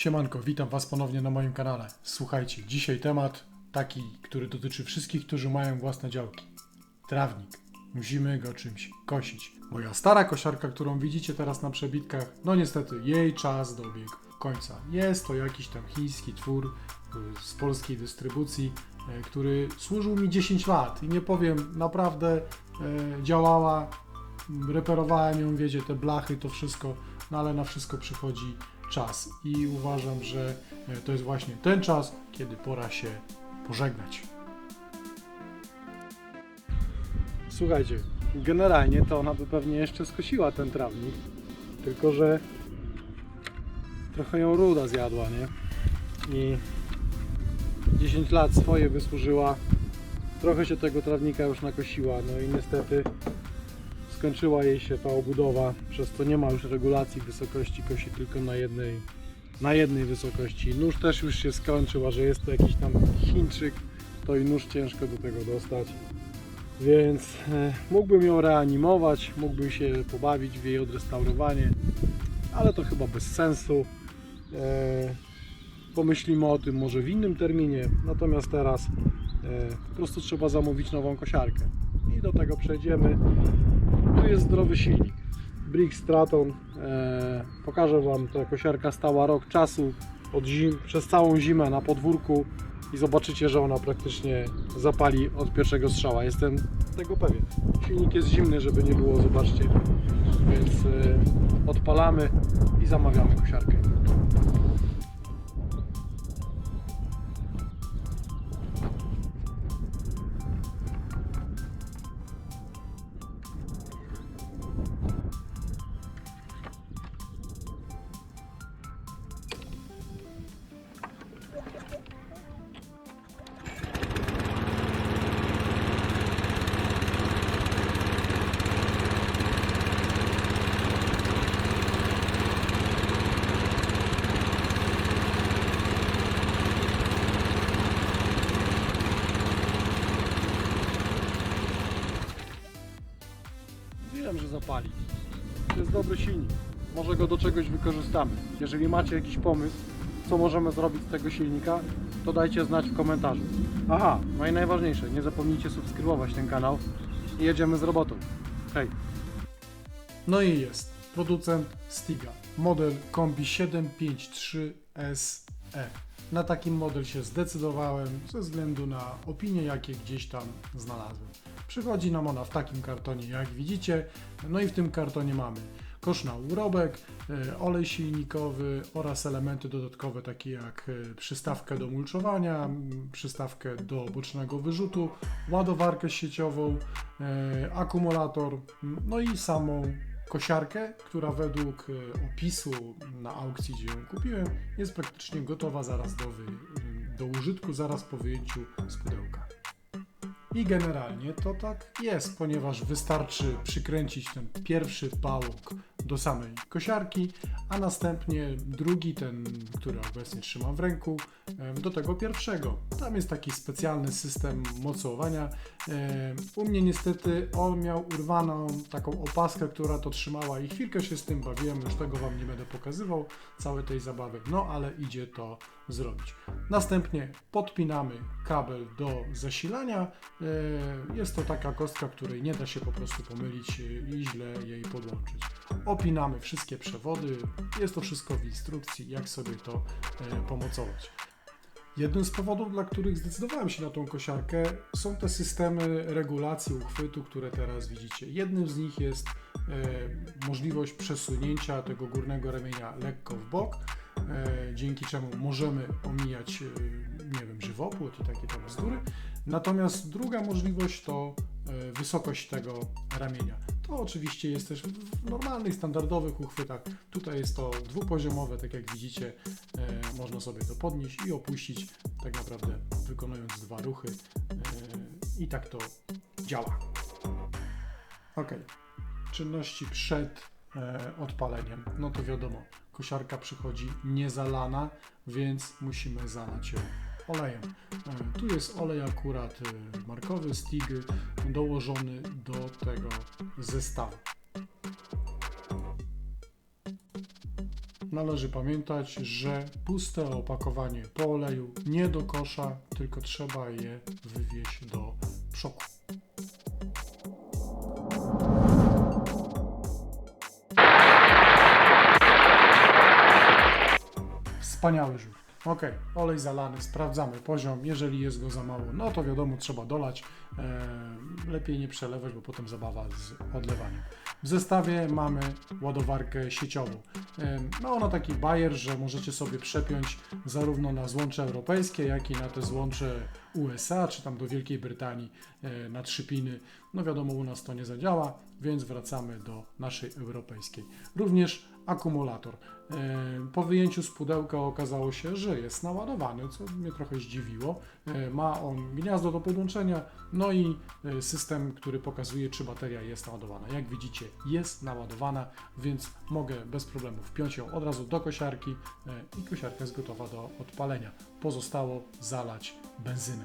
Siemanko, witam Was ponownie na moim kanale. Słuchajcie, dzisiaj temat taki, który dotyczy wszystkich, którzy mają własne działki. Trawnik. Musimy go czymś kosić. Moja stara kosiarka, którą widzicie teraz na przebitkach, no niestety jej czas dobiegł końca. Jest to jakiś tam chiński twór y, z polskiej dystrybucji, y, który służył mi 10 lat i nie powiem, naprawdę y, działała, reperowałem ją, wiecie, te blachy, to wszystko, no ale na wszystko przychodzi czas i uważam, że e, to jest właśnie ten czas, kiedy pora się pożegnać. Słuchajcie, generalnie to ona by pewnie jeszcze skosiła ten trawnik, tylko że trochę ją ruda zjadła, nie? I 10 lat swoje wysłużyła, trochę się tego trawnika już nakosiła, no i niestety skończyła jej się ta obudowa, przez co nie ma już regulacji wysokości, kosi tylko na jednej, na jednej wysokości. Nóż też już się skończył, a że jest to jakiś tam Chińczyk, to i nóż ciężko do tego dostać. Więc e, mógłbym ją reanimować, mógłbym się pobawić w jej odrestaurowanie, ale to chyba bez sensu. E, pomyślimy o tym może w innym terminie, natomiast teraz e, po prostu trzeba zamówić nową kosiarkę. I do tego przejdziemy. Tu jest zdrowy silnik. Brick Straton. E, pokażę Wam, ta kosiarka stała rok czasu od zim, przez całą zimę na podwórku i zobaczycie, że ona praktycznie zapali od pierwszego strzała. Jestem tego pewien. Silnik jest zimny, żeby nie było, zobaczcie. Więc e, odpalamy i zamawiamy kosiarkę. Wiem, że zapali. To jest dobry silnik. Może go do czegoś wykorzystamy. Jeżeli macie jakiś pomysł, co możemy zrobić z tego silnika, to dajcie znać w komentarzu. Aha, no i najważniejsze, nie zapomnijcie subskrybować ten kanał i jedziemy z robotą. Hej! No i jest. Producent Stiga. Model Kombi 753SE. Na taki model się zdecydowałem ze względu na opinie, jakie gdzieś tam znalazłem. Przychodzi nam ona w takim kartonie, jak widzicie. No i w tym kartonie mamy kosz na urobek, e, olej silnikowy oraz elementy dodatkowe takie jak e, przystawkę do mulczowania, przystawkę do bocznego wyrzutu, ładowarkę sieciową, e, akumulator, no i samą kosiarkę, która według opisu na aukcji, gdzie ją kupiłem, jest praktycznie gotowa zaraz do, do użytku, zaraz po wyjęciu z pudełka. I generalnie to tak jest, ponieważ wystarczy przykręcić ten pierwszy pałok do samej kosiarki, a następnie drugi, ten, który obecnie trzymam w ręku, do tego pierwszego. Tam jest taki specjalny system mocowania. U mnie niestety on miał urwaną taką opaskę, która to trzymała i chwilkę się z tym bawiłem, już tego Wam nie będę pokazywał, całej tej zabawy, no ale idzie to zrobić. Następnie podpinamy kabel do zasilania. Jest to taka kostka, której nie da się po prostu pomylić i źle jej podłączyć. Opinamy wszystkie przewody. Jest to wszystko w instrukcji, jak sobie to e, pomocować. Jednym z powodów, dla których zdecydowałem się na tą kosiarkę, są te systemy regulacji uchwytu, które teraz widzicie. Jednym z nich jest e, możliwość przesunięcia tego górnego ramienia lekko w bok, e, dzięki czemu możemy omijać, nie wiem, żywopłot i takie tam bzdury. Natomiast druga możliwość to wysokość tego ramienia. To oczywiście jest też w normalnych, standardowych uchwytach. Tutaj jest to dwupoziomowe, tak jak widzicie, e, można sobie to podnieść i opuścić, tak naprawdę wykonując dwa ruchy e, i tak to działa. Ok, czynności przed e, odpaleniem. No to wiadomo, kosiarka przychodzi niezalana, więc musimy zalać ją olejem. E, tu jest olej akurat e, markowy Stig dołożony do tego zestawu. należy pamiętać, że puste opakowanie po oleju nie do kosza, tylko trzeba je wywieźć do przoku. Wspaniały rzut. Ok, olej zalany, sprawdzamy poziom. Jeżeli jest go za mało, no to wiadomo, trzeba dolać. E, lepiej nie przelewać, bo potem zabawa z odlewaniem. W zestawie mamy ładowarkę sieciową. Ma ona taki bajer, że możecie sobie przepiąć zarówno na złącze europejskie, jak i na te złącze USA, czy tam do Wielkiej Brytanii e, na trzy piny. No wiadomo, u nas to nie zadziała, więc wracamy do naszej europejskiej. Również akumulator. E, Po wyjęciu z pudełka okazało się, że jest naładowany, co mnie trochę zdziwiło. E, Ma on gniazdo do podłączenia, no i e, system, który pokazuje, czy bateria jest naładowana. Jak widzicie, jest naładowana, więc mogę bez problemu wpiąć ją od razu do kosiarki i kosiarka jest gotowa do odpalenia. Pozostało zalać benzynę.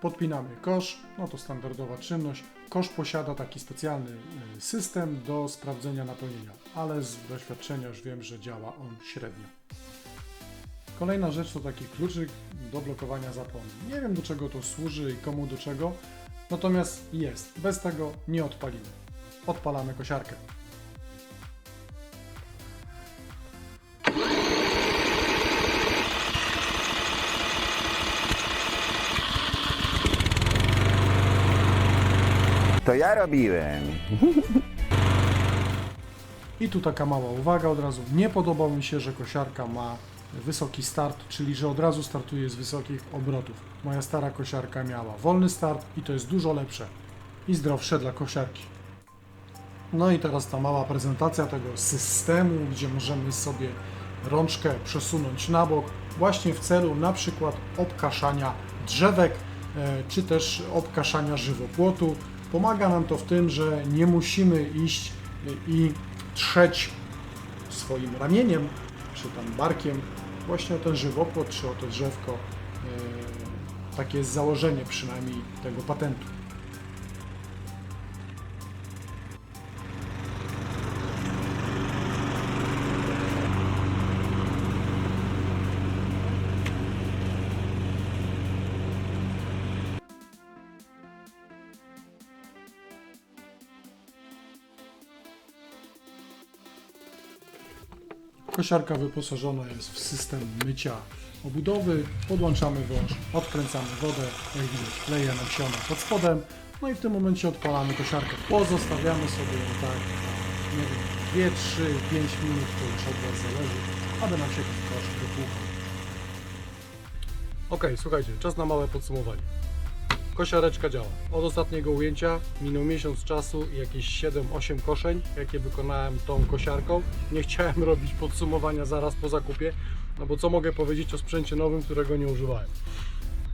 Podpinamy kosz, no to standardowa czynność. Kosz posiada taki specjalny y, system do sprawdzenia napełnienia, ale z doświadczenia już wiem, że działa on średnio. Kolejna rzecz to taki kluczyk do blokowania zapłonu. Nie wiem do czego to służy i komu do czego, natomiast jest. Bez tego nie odpalimy. Odpalamy kosiarkę. To ja robiłem. I tu taka mała uwaga od razu. Nie podoba mi się, że kosiarka ma wysoki start, czyli że od razu startuje z wysokich obrotów. Moja stara kosiarka miała wolny start i to jest dużo lepsze i zdrowsze dla kosiarki. No i teraz ta mała prezentacja tego systemu, gdzie możemy sobie rączkę przesunąć na bok, właśnie w celu na przykład obkaszania drzewek, e, czy też obkaszania żywopłotu. Pomaga nam to w tym, że nie musimy iść e, i trzeć swoim ramieniem, czy tam barkiem właśnie o ten żywopłot, czy o to drzewko. E, Takie jest założenie przynajmniej tego patentu. Kosiarka wyposażona jest w system mycia obudowy. Podłączamy wąż, odkręcamy wodę, jak widać leje nam się ona pod spodem. No i w tym momencie odpalamy kosiarkę. Pozostawiamy sobie ją tak na nie wiem, 2, 3, 5 minut, to już od Was zależy, aby nam się kosz wypłukał. Ok, słuchajcie, czas na małe podsumowanie. Kosiareczka działa. Od ostatniego ujęcia minął miesiąc czasu i jakieś 7-8 koszeń, jakie wykonałem tą kosiarką. Nie chciałem robić podsumowania zaraz po zakupie, no bo co mogę powiedzieć o sprzęcie nowym, którego nie używałem.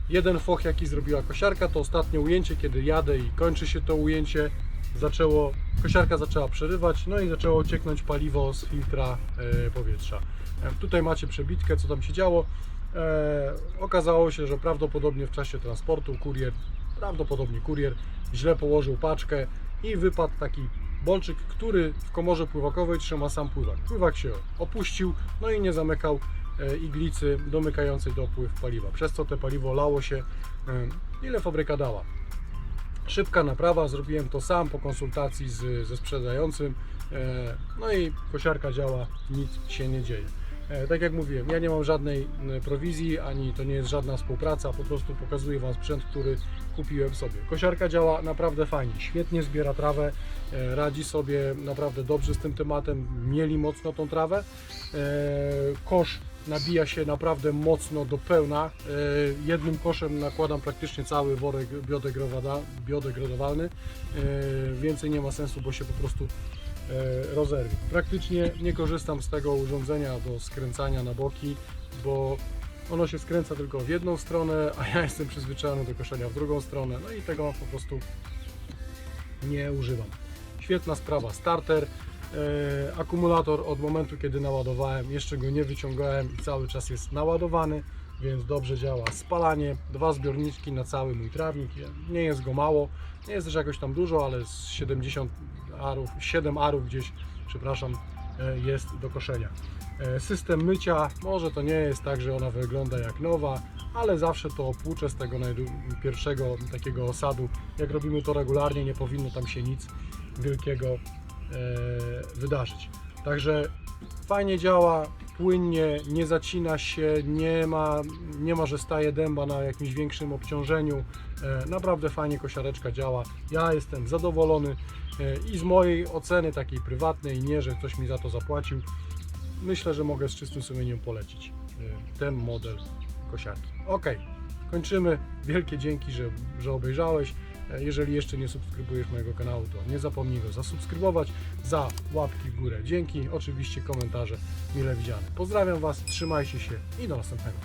Jeden foch, jaki zrobiła kosiarka, to ostatnie ujęcie, kiedy jadę i kończy się to ujęcie, zaczęło, kosiarka zaczęła przerywać, no i zaczęło cieknąć paliwo z filtra e, powietrza. E, tutaj macie przebitkę, co tam się działo. E, okazało się, że prawdopodobnie w czasie transportu kurier, prawdopodobnie kurier źle położył paczkę i wypadł taki bolczyk, który w komorze pływakowej trzyma sam pływak. Pływak się opuścił, no i nie zamykał e, iglicy domykającej dopływ paliwa, przez co te paliwo lało się, e, ile fabryka dała. Szybka naprawa, zrobiłem to sam po konsultacji z, ze sprzedającym. No i kosiarka działa, nic się nie dzieje. E, Tak jak mówiłem, ja nie mam żadnej prowizji, ani to nie jest żadna współpraca, po prostu pokazuję Wam sprzęt, który kupiłem sobie. Kosiarka działa naprawdę fajnie, świetnie zbiera trawę, e, radzi sobie naprawdę dobrze z tym tematem, mieli mocno tą trawę. E, Kosz nabija się naprawdę mocno do pełna. Jednym koszem nakładam praktycznie cały worek biodegradowalny. Więcej nie ma sensu, bo się po prostu rozerwie. Praktycznie nie korzystam z tego urządzenia do skręcania na boki, bo ono się skręca tylko w jedną stronę, a ja jestem przyzwyczajony do koszenia w drugą stronę, no i tego po prostu nie używam. Świetna sprawa, starter, e, akumulator od momentu kiedy naładowałem, jeszcze go nie wyciągałem i cały czas jest naładowany, więc dobrze działa spalanie, dwa zbiorniczki na cały mój trawnik, nie jest go mało, nie jest też jakoś tam dużo, ale z 70 arów, 7 arów gdzieś, przepraszam, e, jest do koszenia. E, System mycia, może to nie jest tak, że ona wygląda jak nowa, ale zawsze to opłucze z tego pierwszego takiego osadu. Jak robimy to regularnie, nie powinno tam się nic wielkiego e, wydarzyć. Także fajnie działa, płynnie, nie zacina się, nie ma, nie ma, że staje dęba na jakimś większym obciążeniu. E, Naprawdę fajnie kosiareczka działa. Ja jestem zadowolony e, i z mojej oceny takiej prywatnej, nie, że ktoś mi za to zapłacił, myślę, że mogę z czystym sumieniem polecić e, ten model kosiarki. Ok, kończymy. Wielkie dzięki, że, że obejrzałeś. E, Jeżeli jeszcze nie subskrybujesz mojego kanału, to nie zapomnij go zasubskrybować, za łapki w górę. Dzięki, oczywiście komentarze mile widziane. Pozdrawiam Was, trzymajcie się i do następnego.